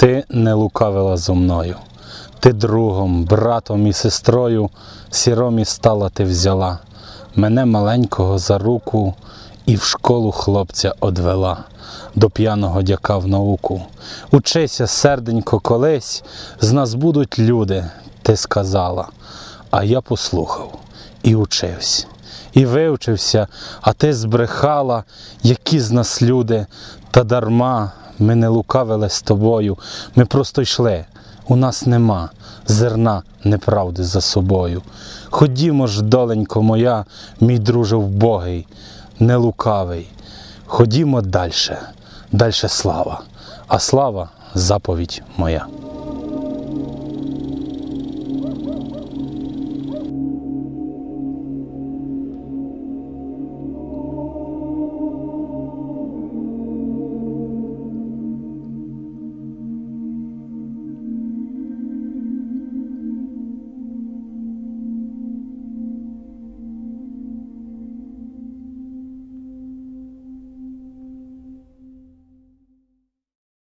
Ти не лукавила зо мною, ти другом, братом і сестрою сіромі стала ти взяла, мене маленького за руку і в школу хлопця одвела, до п'яного дяка в науку. Учися, серденько, колись, з нас будуть люди, ти сказала. А я послухав і учився, і вивчився, а ти збрехала, які з нас люди, та дарма ми не лукавили з тобою, ми просто йшли. У нас нема зерна неправди за собою. Ходімо ж, доленько моя, мій друже вбогий, не лукавий. Ходімо далі, далі слава, а слава заповідь моя.